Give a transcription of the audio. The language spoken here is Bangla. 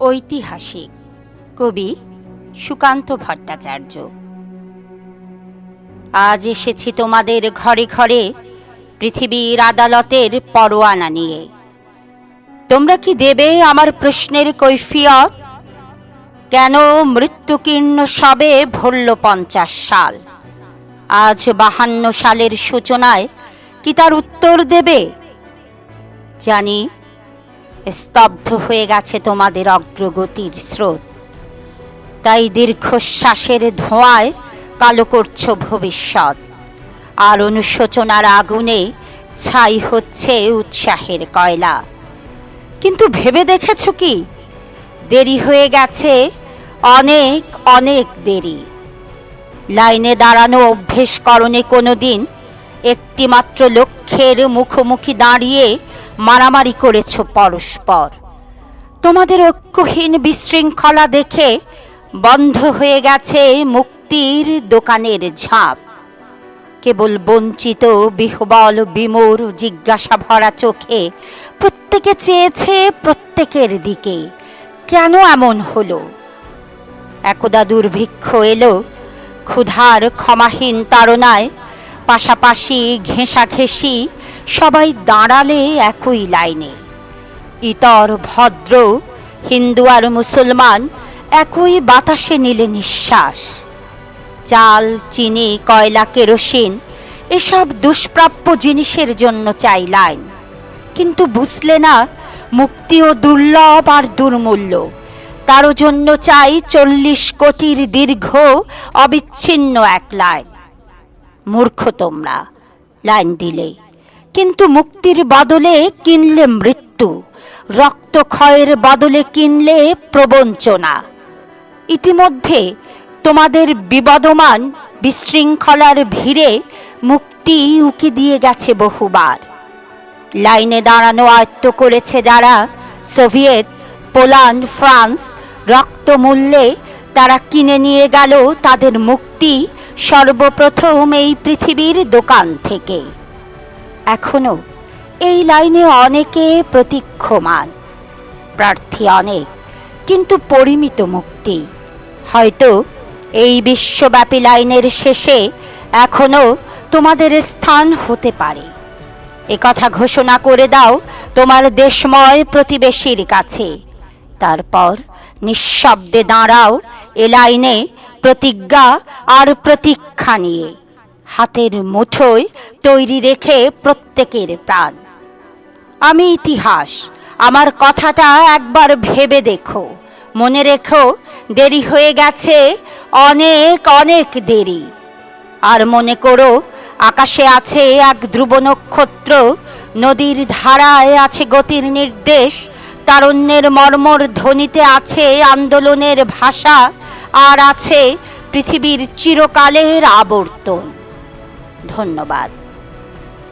ঐতিহাসিক কবি সুকান্ত ভট্টাচার্য। আজ এসেছি তোমাদের ঘরে ঘরে পৃথিবীর আদালতের পরোয়ানা নিয়ে। তোমরা কি দেবে আমার প্রশ্নের কৈফিয়ত? কেন মৃত্যুকীর্ণ সবে ভরল পঞ্চাশ সাল? আজ বাহান্ন সালের সূচনায় কি তার উত্তর দেবে? জানি স্তব্ধ হয়ে গেছে তোমাদের অগ্রগতির স্রোত। তাই দীর্ঘশ্বাসের ধোঁয়ায় কালো করছ ভবিষ্যৎ, আর অনুশোচনার আগুনে ছাই হচ্ছে উৎসাহের কয়লা। কিন্তু ভেবে দেখেছ কি? দেরি হয়ে গেছে, অনেক অনেক দেরি। লাইনে দাঁড়ানো অভ্যেসকরণে কোনো দিন একটিমাত্র লক্ষ্যের মুখোমুখি দাঁড়িয়ে মারামারি করেছ পরস্পর। তোমাদের ঐক্যহীন বিশৃঙ্খলা দেখে বন্ধ হয়ে গেছে মুক্তির দোকানের ঝাঁপ। কেবল বঞ্চিত, বিহবল, বিমূর জিজ্ঞাসা ভরা চোখে প্রত্যেকে চেয়েছে প্রত্যেকের দিকে। কেন এমন হলো? একদা দুর্ভিক্ষ এলো ক্ষুধার ক্ষমাহীন তাড়নায়, পাশাপাশি ঘেঁষাঘেঁষি সবাই দাঁড়ালে একই লাইনে। ইতর ভদ্র হিন্দু আর মুসলমান একই বাতাসে নিলে নিঃশ্বাস। চাল, চিনি, কয়লা, কেরোসিন এসব দুষ্প্রাপ্য জিনিসের জন্য চাই লাইন। কিন্তু বুঝলে না মুক্তিও দুর্লভ আর দুর্মূল্য। তারও জন্য চাই চল্লিশ কোটির দীর্ঘ, অবিচ্ছিন্ন এক লাইন। মূর্খ তোমরা, লাইন দিলে। কিন্তু মুক্তির বদলে কিনলে মৃত্যু রক্তক্ষয়ের বদলে কিনলে প্রবঞ্চনা। ইতিমধ্যে তোমাদের বিবদমান বিশৃঙ্খলার ভিড়ে মুক্তি উকি দিয়ে গেছে বহুবার। লাইনে দাঁড়ানো আয়ত্ত করেছে যারা সোভিয়েত, পোল্যান্ড, ফ্রান্স, রক্তমূল্যে তারা কিনে নিয়ে গেল তাদের মুক্তি সর্বপ্রথম এই পৃথিবীর দোকান থেকে। এখনও। এই লাইনে অনেকে প্রতীক্ষমান। প্রার্থী অনেক, কিন্তু পরিমিত মুক্তি। হয়তো এই বিশ্বব্যাপী লাইনের শেষে এখনও তোমাদের স্থান হতে পারে। একথা ঘোষণা করে দাও তোমার দেশময় প্রতিবেশীর কাছে। তারপর নিঃশব্দে দাঁড়াও এ লাইনে প্রতিজ্ঞা আর প্রতীক্ষা নিয়ে। হাতের মুঠোয় তৈরি রেখে প্রত্যেকের প্রাণ। আমি ইতিহাস, আমার কথাটা একবার ভেবে দেখো। মনে রেখো, দেরি হয়ে গেছে, অনেক অনেক দেরি। আর মনে করো, আকাশে আছে এক ধ্রুব নক্ষত্র, নদীর ধারায় আছে গতির নির্দেশ, তারণ্যের মর্মর ধ্বনিতে আছে আন্দোলনের ভাষা, আর আছে পৃথিবীর চিরকালের আবর্তন। ধন্যবাদ।